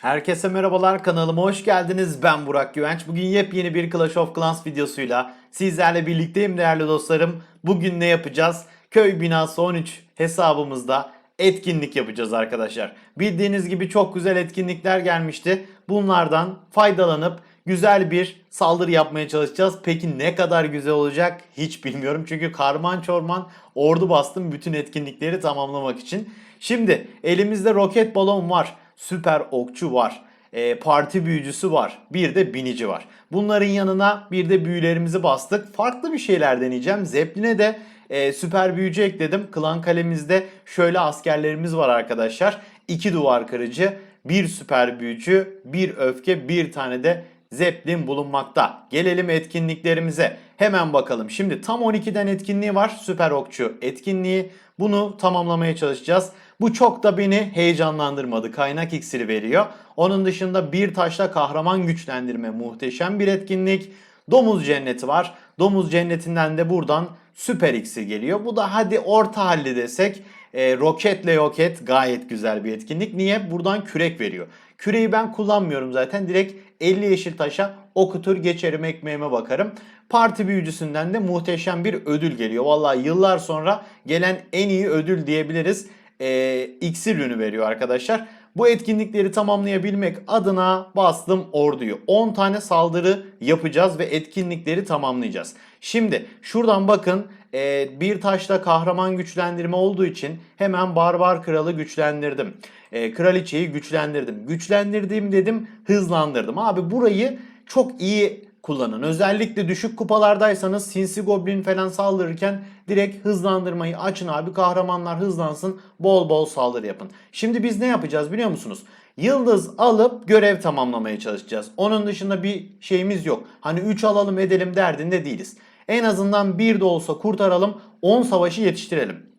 Herkese merhabalar kanalıma hoş geldiniz. Ben Burak Güvenç. Bugün yepyeni bir Clash of Clans videosuyla sizlerle birlikteyim değerli dostlarım. Bugün ne yapacağız? Köy binası 13 hesabımızda etkinlik yapacağız arkadaşlar. Bildiğiniz gibi çok güzel etkinlikler gelmişti. Bunlardan faydalanıp güzel bir saldırı yapmaya çalışacağız. Peki ne kadar güzel olacak hiç bilmiyorum. Çünkü karman çorman ordu bastım bütün etkinlikleri tamamlamak için. Şimdi elimizde roket balon var. Süper okçu var. e, parti büyücüsü var. Bir de binici var. Bunların yanına bir de büyülerimizi bastık. Farklı bir şeyler deneyeceğim. Zeppelin'e de e, süper büyücü ekledim. Klan kalemizde şöyle askerlerimiz var arkadaşlar. İki duvar kırıcı, bir süper büyücü, bir öfke, bir tane de Zeppelin bulunmakta. Gelelim etkinliklerimize. Hemen bakalım. Şimdi tam 12'den etkinliği var. Süper okçu etkinliği. Bunu tamamlamaya çalışacağız. Bu çok da beni heyecanlandırmadı. Kaynak iksiri veriyor. Onun dışında bir taşla kahraman güçlendirme muhteşem bir etkinlik. Domuz cenneti var. Domuz cennetinden de buradan süper iksir geliyor. Bu da hadi orta halli desek e, roketle yok et gayet güzel bir etkinlik. Niye? Buradan kürek veriyor. Küreği ben kullanmıyorum zaten. Direkt 50 yeşil taşa okutur geçerim ekmeğime bakarım. Parti büyücüsünden de muhteşem bir ödül geliyor. Vallahi yıllar sonra gelen en iyi ödül diyebiliriz. E, iksir ürünü veriyor arkadaşlar. Bu etkinlikleri tamamlayabilmek adına bastım orduyu. 10 tane saldırı yapacağız ve etkinlikleri tamamlayacağız. Şimdi şuradan bakın e, bir taşla kahraman güçlendirme olduğu için hemen barbar kralı güçlendirdim. E, kraliçeyi güçlendirdim. Güçlendirdiğim dedim hızlandırdım. Abi burayı çok iyi kullanın. Özellikle düşük kupalardaysanız sinsi goblin falan saldırırken direkt hızlandırmayı açın abi. Kahramanlar hızlansın. Bol bol saldırı yapın. Şimdi biz ne yapacağız biliyor musunuz? Yıldız alıp görev tamamlamaya çalışacağız. Onun dışında bir şeyimiz yok. Hani 3 alalım edelim derdinde değiliz. En azından bir de olsa kurtaralım 10 savaşı yetiştirelim.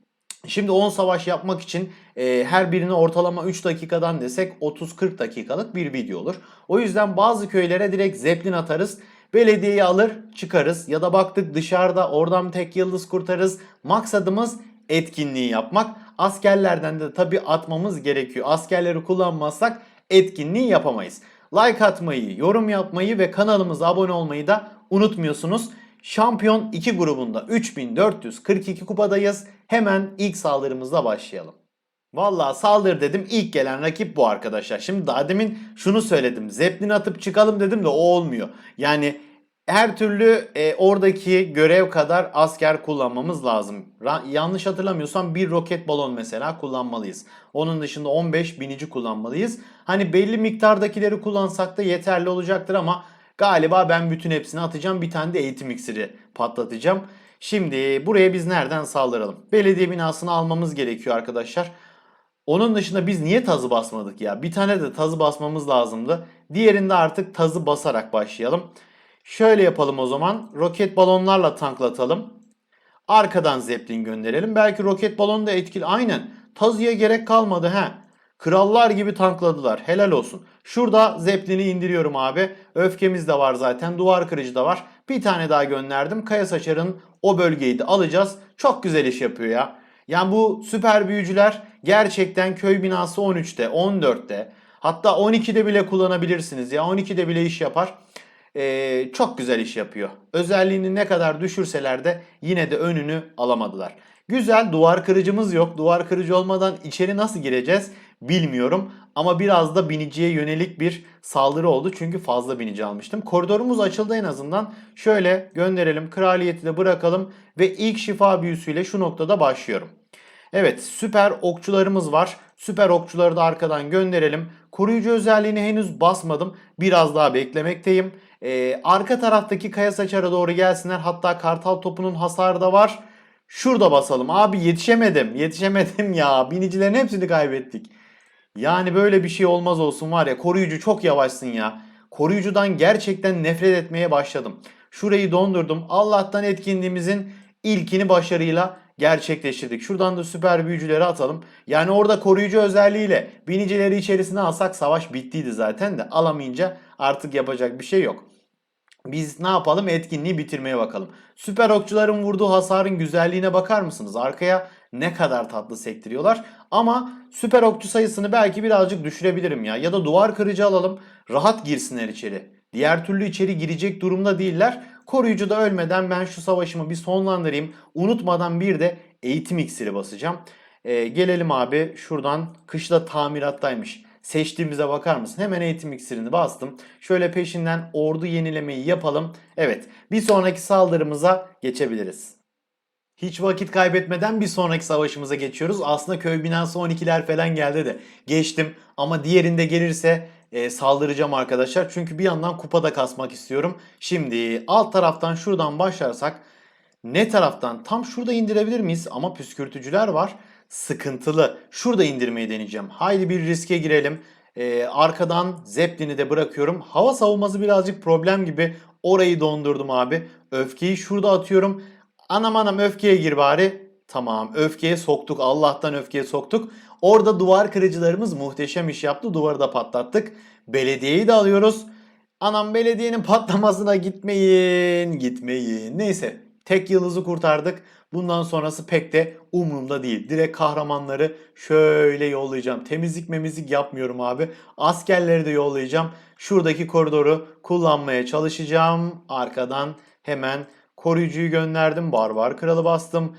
Şimdi 10 savaş yapmak için e, her birine ortalama 3 dakikadan desek 30-40 dakikalık bir video olur. O yüzden bazı köylere direkt zeplin atarız. Belediyeyi alır çıkarız ya da baktık dışarıda oradan tek yıldız kurtarız. Maksadımız etkinliği yapmak. Askerlerden de tabi atmamız gerekiyor. Askerleri kullanmazsak etkinliği yapamayız. Like atmayı, yorum yapmayı ve kanalımıza abone olmayı da unutmuyorsunuz. Şampiyon 2 grubunda 3442 kupadayız. Hemen ilk saldırımızla başlayalım. Vallahi saldır dedim ilk gelen rakip bu arkadaşlar. Şimdi daha demin şunu söyledim. Zeppelin atıp çıkalım dedim de o olmuyor. Yani her türlü e, oradaki görev kadar asker kullanmamız lazım. Ra- yanlış hatırlamıyorsam bir roket balon mesela kullanmalıyız. Onun dışında 15 binici kullanmalıyız. Hani belli miktardakileri kullansak da yeterli olacaktır ama galiba ben bütün hepsini atacağım. Bir tane de eğitim iksiri patlatacağım. Şimdi buraya biz nereden saldıralım? Belediye binasını almamız gerekiyor arkadaşlar. Onun dışında biz niye tazı basmadık ya? Bir tane de tazı basmamız lazımdı. Diğerinde artık tazı basarak başlayalım. Şöyle yapalım o zaman. Roket balonlarla tanklatalım. Arkadan zeplin gönderelim. Belki roket balonu da etkili. Aynen. Tazıya gerek kalmadı he. Krallar gibi tankladılar. Helal olsun. Şurada zeplini indiriyorum abi. Öfkemiz de var zaten. Duvar kırıcı da var. Bir tane daha gönderdim. Kaya saçarın o bölgeyi de alacağız. Çok güzel iş yapıyor ya. Yani bu süper büyücüler gerçekten köy binası 13'te, 14'te hatta 12'de bile kullanabilirsiniz ya. 12'de bile iş yapar. Ee, çok güzel iş yapıyor. Özelliğini ne kadar düşürseler de yine de önünü alamadılar. Güzel duvar kırıcımız yok. Duvar kırıcı olmadan içeri nasıl gireceğiz bilmiyorum. Ama biraz da biniciye yönelik bir saldırı oldu. Çünkü fazla binici almıştım. Koridorumuz açıldı en azından. Şöyle gönderelim. Kraliyeti de bırakalım. Ve ilk şifa büyüsüyle şu noktada başlıyorum. Evet süper okçularımız var. Süper okçuları da arkadan gönderelim. Koruyucu özelliğini henüz basmadım. Biraz daha beklemekteyim. Ee, arka taraftaki kaya saçara doğru gelsinler. Hatta kartal topunun hasarı da var. Şurada basalım. Abi yetişemedim. Yetişemedim ya. Binicilerin hepsini kaybettik. Yani böyle bir şey olmaz olsun var ya. Koruyucu çok yavaşsın ya. Koruyucudan gerçekten nefret etmeye başladım. Şurayı dondurdum. Allah'tan etkinliğimizin ilkini başarıyla gerçekleştirdik. Şuradan da süper büyücüleri atalım. Yani orada koruyucu özelliğiyle binicileri içerisine alsak savaş bittiydi zaten de alamayınca artık yapacak bir şey yok. Biz ne yapalım? Etkinliği bitirmeye bakalım. Süper okçuların vurduğu hasarın güzelliğine bakar mısınız? Arkaya Ne kadar tatlı sektiriyorlar. Ama süper okçu sayısını belki birazcık düşürebilirim ya. Ya da duvar kırıcı alalım. Rahat girsinler içeri. Diğer türlü içeri girecek durumda değiller. Koruyucu da ölmeden ben şu savaşımı bir sonlandırayım. Unutmadan bir de eğitim iksiri basacağım. Ee, gelelim abi şuradan kışla tamirattaymış. Seçtiğimize bakar mısın? Hemen eğitim iksirini bastım. Şöyle peşinden ordu yenilemeyi yapalım. Evet bir sonraki saldırımıza geçebiliriz. Hiç vakit kaybetmeden bir sonraki savaşımıza geçiyoruz. Aslında köy binası 12'ler falan geldi de geçtim. Ama diğerinde gelirse e, saldıracağım arkadaşlar. Çünkü bir yandan kupada kasmak istiyorum. Şimdi alt taraftan şuradan başlarsak ne taraftan? Tam şurada indirebilir miyiz? Ama püskürtücüler var. Sıkıntılı. Şurada indirmeyi deneyeceğim. Haydi bir riske girelim. Ee, arkadan Zeppelin'i de bırakıyorum. Hava savunması birazcık problem gibi. Orayı dondurdum abi. Öfkeyi şurada atıyorum. Anam anam öfkeye gir bari. Tamam öfkeye soktuk. Allah'tan öfkeye soktuk. Orada duvar kırıcılarımız muhteşem iş yaptı. Duvarı da patlattık. Belediyeyi de alıyoruz. Anam belediyenin patlamasına gitmeyin. Gitmeyin. Neyse tek yıldızı kurtardık. Bundan sonrası pek de umurumda değil. Direkt kahramanları şöyle yollayacağım. Temizlik memizlik yapmıyorum abi. Askerleri de yollayacağım. Şuradaki koridoru kullanmaya çalışacağım. Arkadan hemen koruyucuyu gönderdim. Barbar kralı bastım.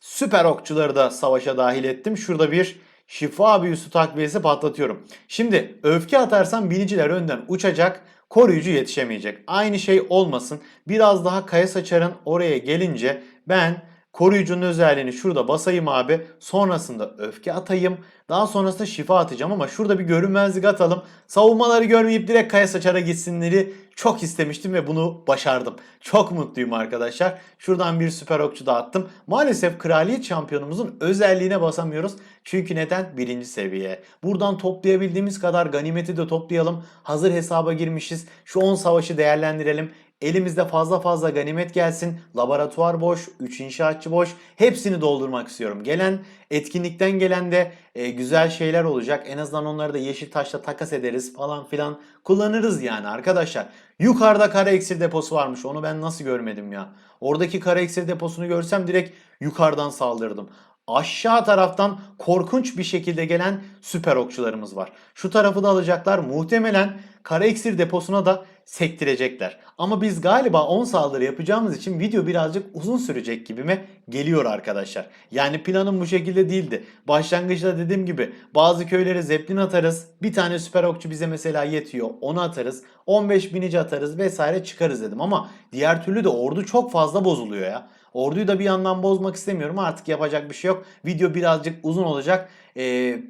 Süper okçuları da savaşa dahil ettim. Şurada bir şifa büyüsü takviyesi patlatıyorum. Şimdi öfke atarsam biniciler önden uçacak. Koruyucu yetişemeyecek. Aynı şey olmasın. Biraz daha kaya saçarın oraya gelince ben koruyucunun özelliğini şurada basayım abi. Sonrasında öfke atayım. Daha sonrasında şifa atacağım ama şurada bir görünmezlik atalım. Savunmaları görmeyip direkt kaya saçara gitsinleri çok istemiştim ve bunu başardım. Çok mutluyum arkadaşlar. Şuradan bir süper okçu da attım. Maalesef kraliyet şampiyonumuzun özelliğine basamıyoruz. Çünkü neden? Birinci seviye. Buradan toplayabildiğimiz kadar ganimeti de toplayalım. Hazır hesaba girmişiz. Şu 10 savaşı değerlendirelim. Elimizde fazla fazla ganimet gelsin. Laboratuvar boş, 3 inşaatçı boş. Hepsini doldurmak istiyorum. Gelen etkinlikten gelen de e, güzel şeyler olacak. En azından onları da yeşil taşla takas ederiz falan filan. Kullanırız yani arkadaşlar. Yukarıda kara iksir deposu varmış. Onu ben nasıl görmedim ya. Oradaki kara iksir deposunu görsem direkt yukarıdan saldırdım. Aşağı taraftan korkunç bir şekilde gelen süper okçularımız var. Şu tarafı da alacaklar. Muhtemelen kara iksir deposuna da sektirecekler. Ama biz galiba 10 saldırı yapacağımız için video birazcık uzun sürecek gibime geliyor arkadaşlar. Yani planım bu şekilde değildi. Başlangıçta dediğim gibi bazı köylere zeplin atarız. Bir tane süper okçu bize mesela yetiyor. Onu atarız. 15 binici atarız vesaire çıkarız dedim. Ama diğer türlü de ordu çok fazla bozuluyor ya. Orduyu da bir yandan bozmak istemiyorum. Artık yapacak bir şey yok. Video birazcık uzun olacak. Ee,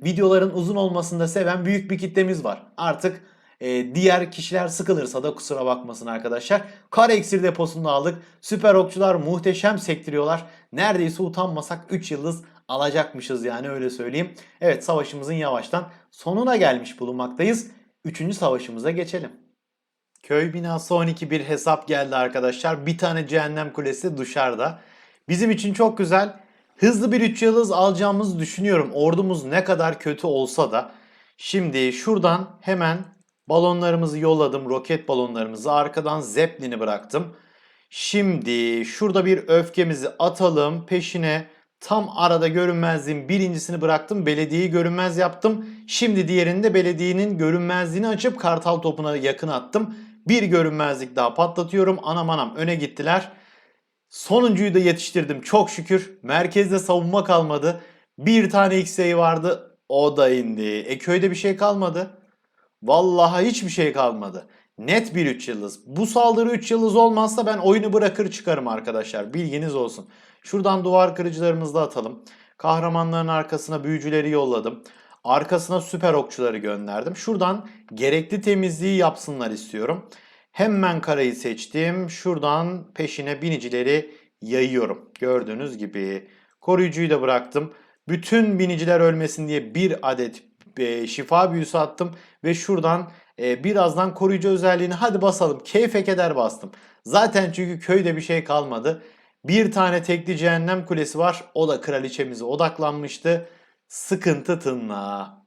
videoların uzun olmasını da seven büyük bir kitlemiz var. Artık e, diğer kişiler sıkılırsa da kusura bakmasın arkadaşlar. Kara iksir deposunu aldık. Süper okçular muhteşem sektiriyorlar. Neredeyse utanmasak 3 yıldız alacakmışız yani öyle söyleyeyim. Evet savaşımızın yavaştan sonuna gelmiş bulunmaktayız. Üçüncü savaşımıza geçelim. Köy binası 12 bir hesap geldi arkadaşlar. Bir tane cehennem kulesi dışarıda. Bizim için çok güzel. Hızlı bir 3 yıldız alacağımızı düşünüyorum. Ordumuz ne kadar kötü olsa da. Şimdi şuradan hemen balonlarımızı yolladım. Roket balonlarımızı. Arkadan Zeppelin'i bıraktım. Şimdi şurada bir öfkemizi atalım. Peşine tam arada görünmezliğin birincisini bıraktım. Belediyeyi görünmez yaptım. Şimdi diğerini de belediyenin görünmezliğini açıp kartal topuna yakın attım. Bir görünmezlik daha patlatıyorum. Anam anam öne gittiler. Sonuncuyu da yetiştirdim çok şükür. Merkezde savunma kalmadı. Bir tane X-ray vardı. O da indi. E köyde bir şey kalmadı. Vallahi hiçbir şey kalmadı. Net bir 3 yıldız. Bu saldırı 3 yıldız olmazsa ben oyunu bırakır çıkarım arkadaşlar. Bilginiz olsun. Şuradan duvar kırıcılarımızı da atalım. Kahramanların arkasına büyücüleri yolladım. Arkasına süper okçuları gönderdim. Şuradan gerekli temizliği yapsınlar istiyorum. Hemen karayı seçtim. Şuradan peşine binicileri yayıyorum. Gördüğünüz gibi. Koruyucuyu da bıraktım. Bütün biniciler ölmesin diye bir adet e, şifa büyüsü attım. Ve şuradan e, birazdan koruyucu özelliğini hadi basalım. Keyfe keder bastım. Zaten çünkü köyde bir şey kalmadı. Bir tane tekli cehennem kulesi var. O da kraliçemize odaklanmıştı. Sıkıntı tınla.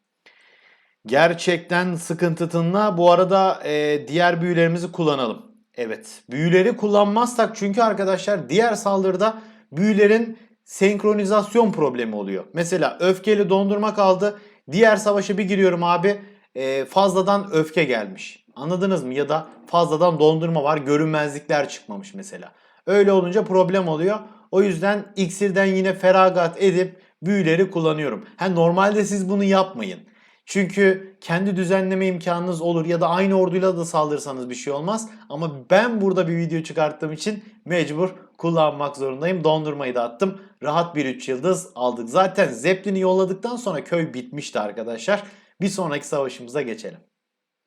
Gerçekten sıkıntı tınla. Bu arada e, diğer büyülerimizi kullanalım. Evet büyüleri kullanmazsak çünkü arkadaşlar diğer saldırıda büyülerin senkronizasyon problemi oluyor. Mesela öfkeli dondurma kaldı. Diğer savaşa bir giriyorum abi. e, fazladan öfke gelmiş. Anladınız mı? Ya da fazladan dondurma var. Görünmezlikler çıkmamış mesela. Öyle olunca problem oluyor. O yüzden iksirden yine feragat edip büyüleri kullanıyorum. Ha normalde siz bunu yapmayın. Çünkü kendi düzenleme imkanınız olur ya da aynı orduyla da saldırsanız bir şey olmaz. Ama ben burada bir video çıkarttığım için mecbur kullanmak zorundayım. Dondurmayı da attım. Rahat bir 3 yıldız aldık. Zaten Zeppelin'i yolladıktan sonra köy bitmişti arkadaşlar. Bir sonraki savaşımıza geçelim.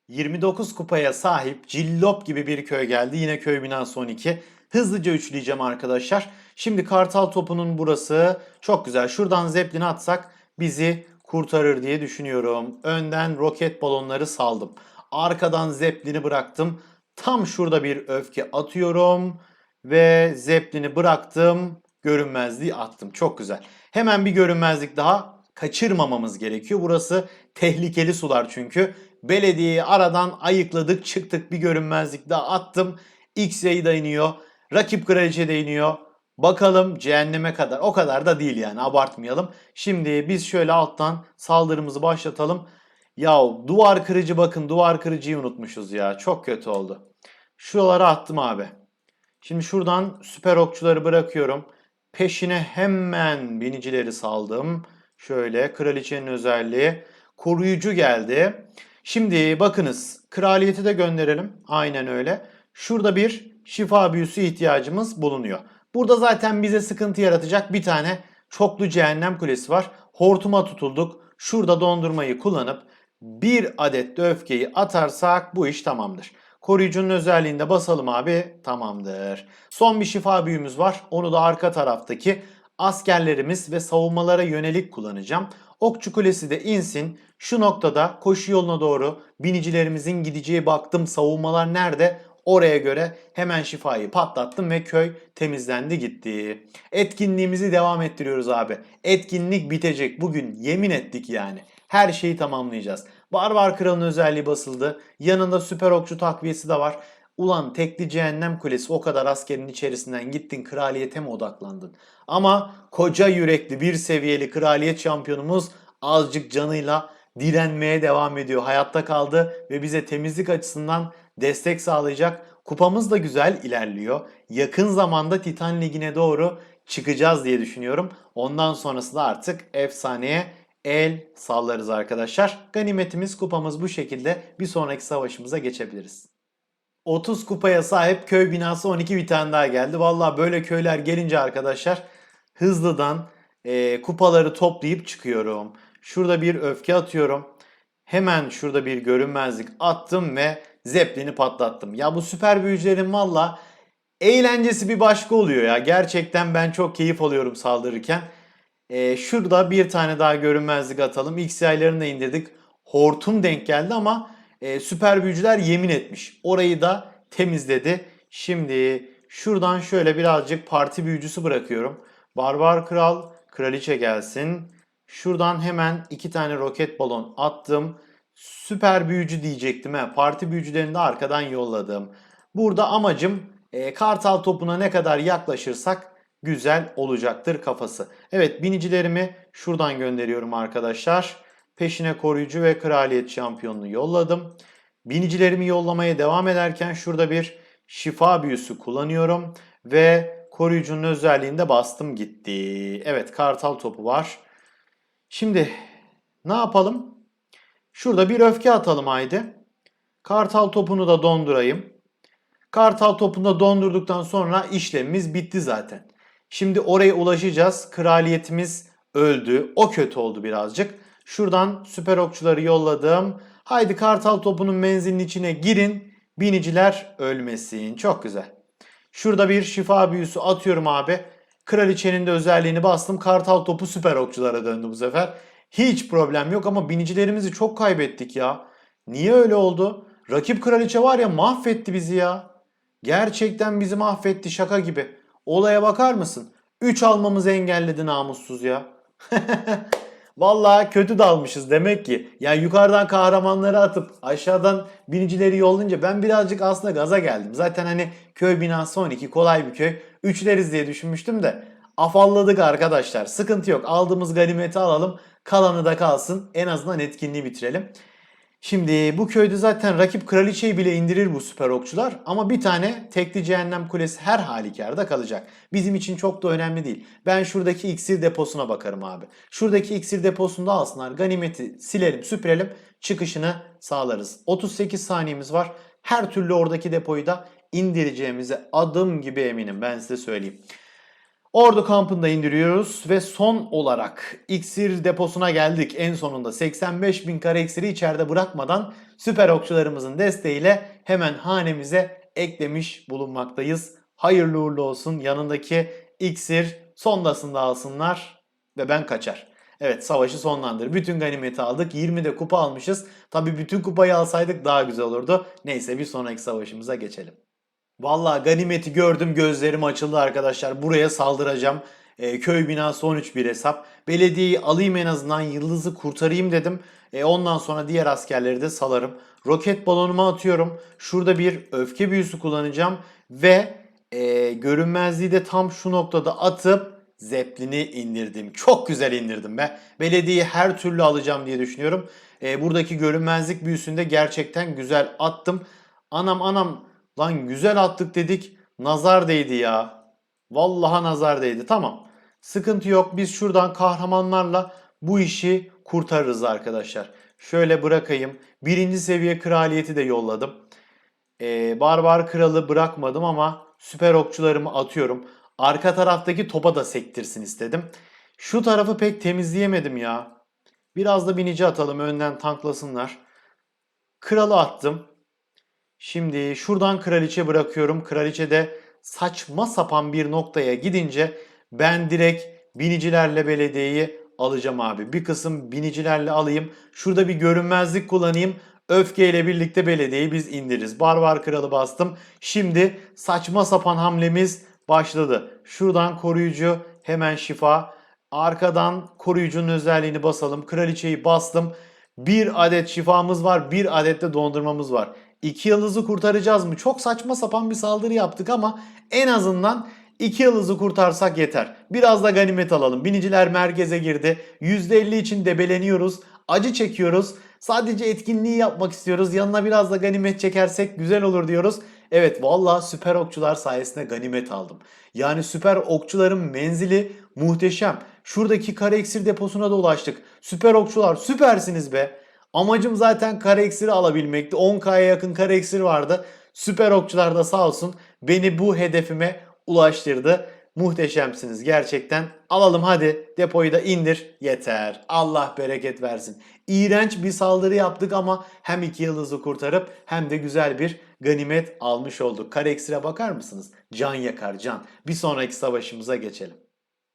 29 kupaya sahip Cillop gibi bir köy geldi. Yine köy binası 12. Hızlıca üçleyeceğim arkadaşlar. Şimdi kartal topunun burası. Çok güzel. Şuradan Zeppelin'i atsak bizi kurtarır diye düşünüyorum. Önden roket balonları saldım. Arkadan Zeppelin'i bıraktım. Tam şurada bir öfke atıyorum. Ve Zeppelin'i bıraktım. Görünmezliği attım. Çok güzel. Hemen bir görünmezlik daha kaçırmamamız gerekiyor. Burası tehlikeli sular çünkü. Belediyeyi aradan ayıkladık çıktık bir görünmezlik daha attım. Da iniyor. Rakip kraliçe de iniyor. Bakalım cehenneme kadar. O kadar da değil yani abartmayalım. Şimdi biz şöyle alttan saldırımızı başlatalım. Ya duvar kırıcı bakın duvar kırıcıyı unutmuşuz ya. Çok kötü oldu. Şuralara attım abi. Şimdi şuradan süper okçuları bırakıyorum. Peşine hemen binicileri saldım. Şöyle kraliçenin özelliği. Koruyucu geldi. Şimdi bakınız kraliyeti de gönderelim. Aynen öyle. Şurada bir şifa büyüsü ihtiyacımız bulunuyor. Burada zaten bize sıkıntı yaratacak bir tane çoklu cehennem kulesi var. Hortuma tutulduk. Şurada dondurmayı kullanıp bir adet de öfkeyi atarsak bu iş tamamdır. Koruyucunun özelliğinde basalım abi. Tamamdır. Son bir şifa büyümüz var. Onu da arka taraftaki askerlerimiz ve savunmalara yönelik kullanacağım. Okçu kulesi de insin. Şu noktada koşu yoluna doğru binicilerimizin gideceği baktım savunmalar nerede? Oraya göre hemen şifayı patlattım ve köy temizlendi gitti. Etkinliğimizi devam ettiriyoruz abi. Etkinlik bitecek bugün yemin ettik yani. Her şeyi tamamlayacağız. Barbar Kral'ın özelliği basıldı. Yanında süper okçu takviyesi de var. Ulan tekli cehennem kulesi o kadar askerin içerisinden gittin kraliyete mi odaklandın? Ama koca yürekli bir seviyeli kraliyet şampiyonumuz azıcık canıyla direnmeye devam ediyor. Hayatta kaldı ve bize temizlik açısından destek sağlayacak. Kupamız da güzel ilerliyor. Yakın zamanda Titan Ligi'ne doğru çıkacağız diye düşünüyorum. Ondan sonrası da artık efsaneye el sallarız arkadaşlar. Ganimetimiz kupamız bu şekilde bir sonraki savaşımıza geçebiliriz. 30 kupaya sahip köy binası 12 bir tane daha geldi. Valla böyle köyler gelince arkadaşlar hızlıdan e, kupaları toplayıp çıkıyorum. Şurada bir öfke atıyorum. Hemen şurada bir görünmezlik attım ve Zeppelin'i patlattım. Ya bu süper büyücülerin valla eğlencesi bir başka oluyor ya. Gerçekten ben çok keyif alıyorum saldırırken. Ee, şurada bir tane daha görünmezlik atalım. X yaylarını da indirdik. Hortum denk geldi ama e, süper büyücüler yemin etmiş. Orayı da temizledi. Şimdi şuradan şöyle birazcık parti büyücüsü bırakıyorum. Barbar kral, kraliçe gelsin. Şuradan hemen iki tane roket balon attım. Süper büyücü diyecektim. He. Parti büyücülerini de arkadan yolladım. Burada amacım e, kartal topuna ne kadar yaklaşırsak güzel olacaktır kafası. Evet binicilerimi şuradan gönderiyorum arkadaşlar. Peşine koruyucu ve kraliyet şampiyonunu yolladım. Binicilerimi yollamaya devam ederken şurada bir şifa büyüsü kullanıyorum. Ve koruyucunun özelliğinde bastım gitti. Evet kartal topu var. Şimdi ne yapalım? Şurada bir öfke atalım haydi. Kartal topunu da dondurayım. Kartal topunu da dondurduktan sonra işlemimiz bitti zaten. Şimdi oraya ulaşacağız. Kraliyetimiz öldü. O kötü oldu birazcık. Şuradan süper okçuları yolladım. Haydi kartal topunun menzilinin içine girin. Biniciler ölmesin. Çok güzel. Şurada bir şifa büyüsü atıyorum abi. Kraliçenin de özelliğini bastım. Kartal topu süper okçulara döndü bu sefer. Hiç problem yok ama binicilerimizi çok kaybettik ya. Niye öyle oldu? Rakip kraliçe var ya mahvetti bizi ya. Gerçekten bizi mahvetti şaka gibi. Olaya bakar mısın? 3 almamızı engelledi namussuz ya. Vallahi kötü dalmışız demek ki. Yani yukarıdan kahramanları atıp aşağıdan binicileri yollayınca ben birazcık aslında gaza geldim. Zaten hani köy binası 12 kolay bir köy. Üçleriz diye düşünmüştüm de afalladık arkadaşlar. Sıkıntı yok. Aldığımız ganimeti alalım. Kalanı da kalsın. En azından etkinliği bitirelim. Şimdi bu köyde zaten rakip kraliçeyi bile indirir bu süper okçular. Ama bir tane tekli cehennem kulesi her halükarda kalacak. Bizim için çok da önemli değil. Ben şuradaki iksir deposuna bakarım abi. Şuradaki iksir deposunda alsınlar. Ganimeti silelim süpürelim. Çıkışını sağlarız. 38 saniyemiz var. Her türlü oradaki depoyu da indireceğimize adım gibi eminim ben size söyleyeyim. Ordu kampında indiriyoruz ve son olarak iksir deposuna geldik. En sonunda 85 bin kare iksiri içeride bırakmadan süper okçularımızın desteğiyle hemen hanemize eklemiş bulunmaktayız. Hayırlı uğurlu olsun yanındaki iksir sondasını da alsınlar ve ben kaçar. Evet savaşı sonlandır. Bütün ganimeti aldık. 20 de kupa almışız. Tabi bütün kupayı alsaydık daha güzel olurdu. Neyse bir sonraki savaşımıza geçelim. Vallahi ganimeti gördüm gözlerim açıldı arkadaşlar. Buraya saldıracağım. Ee, köy binası 13 bir hesap. Belediyeyi alayım en azından yıldızı kurtarayım dedim. Ee, ondan sonra diğer askerleri de salarım. Roket balonumu atıyorum. Şurada bir öfke büyüsü kullanacağım. Ve e, görünmezliği de tam şu noktada atıp Zeppelin'i indirdim. Çok güzel indirdim be. Belediyeyi her türlü alacağım diye düşünüyorum. Ee, buradaki görünmezlik büyüsünde gerçekten güzel attım. Anam anam Lan güzel attık dedik. Nazar değdi ya. Vallaha nazar değdi. Tamam. Sıkıntı yok. Biz şuradan kahramanlarla bu işi kurtarırız arkadaşlar. Şöyle bırakayım. Birinci seviye kraliyeti de yolladım. Ee, barbar kralı bırakmadım ama süper okçularımı atıyorum. Arka taraftaki topa da sektirsin istedim. Şu tarafı pek temizleyemedim ya. Biraz da binici atalım önden tanklasınlar. Kralı attım. Şimdi şuradan kraliçe bırakıyorum. Kraliçe de saçma sapan bir noktaya gidince ben direkt binicilerle belediyeyi alacağım abi. Bir kısım binicilerle alayım. Şurada bir görünmezlik kullanayım. Öfkeyle birlikte belediyeyi biz indiririz. Barbar kralı bastım. Şimdi saçma sapan hamlemiz başladı. Şuradan koruyucu hemen şifa. Arkadan koruyucunun özelliğini basalım. Kraliçeyi bastım. Bir adet şifamız var. Bir adet de dondurmamız var. İki yıldızı kurtaracağız mı? Çok saçma sapan bir saldırı yaptık ama en azından iki yıldızı kurtarsak yeter. Biraz da ganimet alalım. Biniciler merkeze girdi. %50 için debeleniyoruz. Acı çekiyoruz. Sadece etkinliği yapmak istiyoruz. Yanına biraz da ganimet çekersek güzel olur diyoruz. Evet valla süper okçular sayesinde ganimet aldım. Yani süper okçuların menzili muhteşem. Şuradaki kare iksir deposuna da ulaştık. Süper okçular süpersiniz be. Amacım zaten kare iksiri alabilmekti. 10K'ya yakın kare iksir vardı. Süper okçular da sağ olsun beni bu hedefime ulaştırdı. Muhteşemsiniz gerçekten. Alalım hadi depoyu da indir. Yeter. Allah bereket versin. İğrenç bir saldırı yaptık ama hem iki yıldızı kurtarıp hem de güzel bir ganimet almış olduk. Kare iksire bakar mısınız? Can yakar can. Bir sonraki savaşımıza geçelim.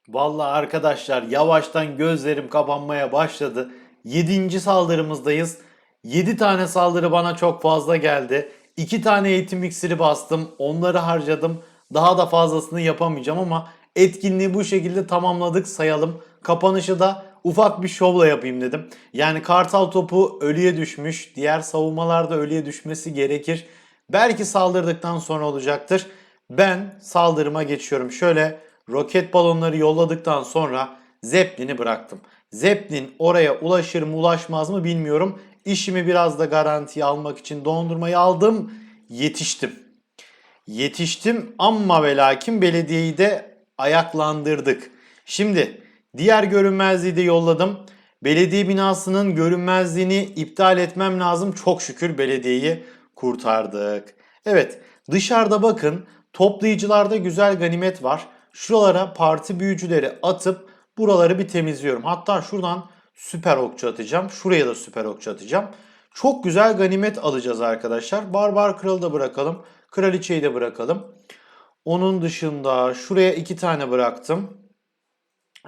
Vallahi arkadaşlar yavaştan gözlerim kapanmaya başladı. 7. saldırımızdayız. 7 tane saldırı bana çok fazla geldi. 2 tane eğitim iksiri bastım. Onları harcadım. Daha da fazlasını yapamayacağım ama etkinliği bu şekilde tamamladık sayalım. Kapanışı da ufak bir şovla yapayım dedim. Yani kartal topu ölüye düşmüş. Diğer savunmalarda ölüye düşmesi gerekir. Belki saldırdıktan sonra olacaktır. Ben saldırıma geçiyorum. Şöyle roket balonları yolladıktan sonra Zeppelin'i bıraktım. Zeppelin oraya ulaşır mı ulaşmaz mı bilmiyorum. İşimi biraz da garantiye almak için dondurmayı aldım. Yetiştim. Yetiştim ama ve lakin belediyeyi de ayaklandırdık. Şimdi diğer görünmezliği de yolladım. Belediye binasının görünmezliğini iptal etmem lazım. Çok şükür belediyeyi kurtardık. Evet dışarıda bakın toplayıcılarda güzel ganimet var. Şuralara parti büyücüleri atıp Buraları bir temizliyorum. Hatta şuradan süper okçu atacağım. Şuraya da süper okçu atacağım. Çok güzel ganimet alacağız arkadaşlar. Barbar kralı da bırakalım. Kraliçeyi de bırakalım. Onun dışında şuraya iki tane bıraktım.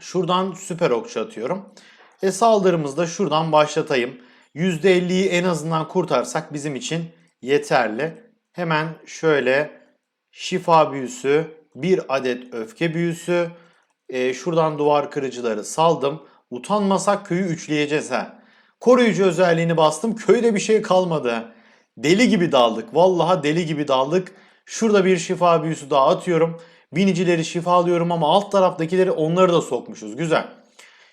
Şuradan süper okçu atıyorum. E saldırımızı da şuradan başlatayım. %50'yi en azından kurtarsak bizim için yeterli. Hemen şöyle şifa büyüsü, bir adet öfke büyüsü, e, şuradan duvar kırıcıları saldım. Utanmasak köyü üçleyeceğiz ha. Koruyucu özelliğini bastım. Köyde bir şey kalmadı. Deli gibi daldık. Vallahi deli gibi daldık. Şurada bir şifa büyüsü daha atıyorum. Binicileri şifalıyorum ama alt taraftakileri onları da sokmuşuz. Güzel.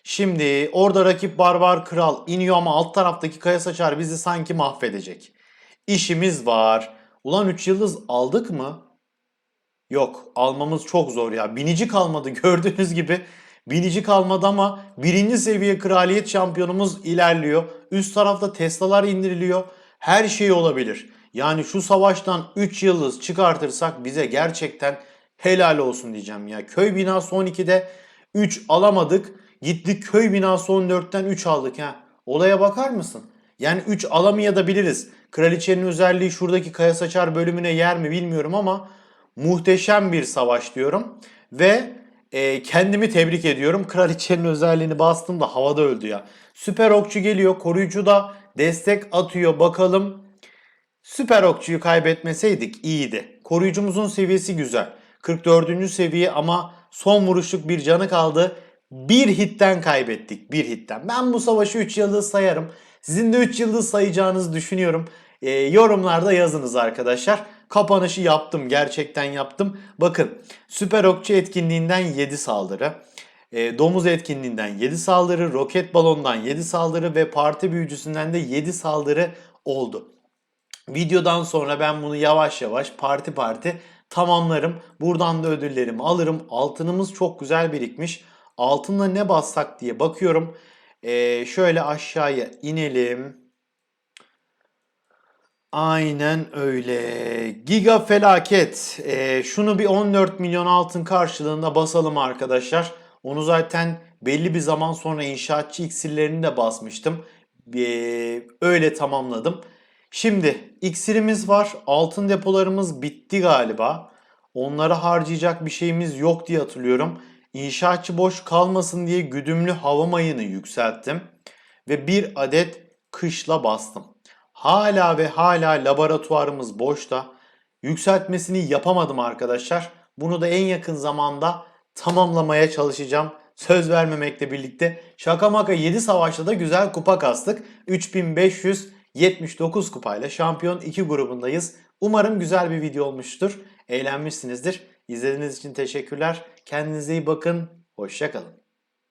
Şimdi orada rakip Barbar Kral iniyor ama alt taraftaki Kaya Saçar bizi sanki mahvedecek. İşimiz var. Ulan 3 yıldız aldık mı? Yok almamız çok zor ya. Binici kalmadı gördüğünüz gibi. Binici kalmadı ama birinci seviye kraliyet şampiyonumuz ilerliyor. Üst tarafta Tesla'lar indiriliyor. Her şey olabilir. Yani şu savaştan 3 yıldız çıkartırsak bize gerçekten helal olsun diyeceğim ya. Köy binası 12'de 3 alamadık. Gittik köy binası 14'ten 3 aldık ha. Olaya bakar mısın? Yani 3 alamayabiliriz. Kraliçenin özelliği şuradaki kaya saçar bölümüne yer mi bilmiyorum ama muhteşem bir savaş diyorum. Ve e, kendimi tebrik ediyorum. Kraliçenin özelliğini bastım da havada öldü ya. Süper okçu geliyor. Koruyucu da destek atıyor. Bakalım Süper okçuyu kaybetmeseydik iyiydi. Koruyucumuzun seviyesi güzel. 44. seviye ama son vuruşluk bir canı kaldı. Bir hitten kaybettik. Bir hitten. Ben bu savaşı 3 yıldız sayarım. Sizin de 3 yıldız sayacağınızı düşünüyorum. Ee, yorumlarda yazınız arkadaşlar. Kapanışı yaptım. Gerçekten yaptım. Bakın süper okçu etkinliğinden 7 saldırı. E, domuz etkinliğinden 7 saldırı. Roket balondan 7 saldırı ve parti büyücüsünden de 7 saldırı oldu. Videodan sonra ben bunu yavaş yavaş parti parti tamamlarım. Buradan da ödüllerimi alırım. Altınımız çok güzel birikmiş. Altınla ne bassak diye bakıyorum. Ee, şöyle aşağıya inelim. Aynen öyle. Giga felaket. Ee, şunu bir 14 milyon altın karşılığında basalım arkadaşlar. Onu zaten belli bir zaman sonra inşaatçı iksirlerini de basmıştım. Ee, öyle tamamladım. Şimdi iksirimiz var. Altın depolarımız bitti galiba. Onları harcayacak bir şeyimiz yok diye hatırlıyorum. İnşaatçı boş kalmasın diye güdümlü hava mayını yükselttim. Ve bir adet kışla bastım. Hala ve hala laboratuvarımız boşta. Yükseltmesini yapamadım arkadaşlar. Bunu da en yakın zamanda tamamlamaya çalışacağım. Söz vermemekle birlikte şaka maka 7 savaşta da güzel kupa kastık. 3579 kupayla şampiyon 2 grubundayız. Umarım güzel bir video olmuştur. Eğlenmişsinizdir. İzlediğiniz için teşekkürler. Kendinize iyi bakın. Hoşçakalın.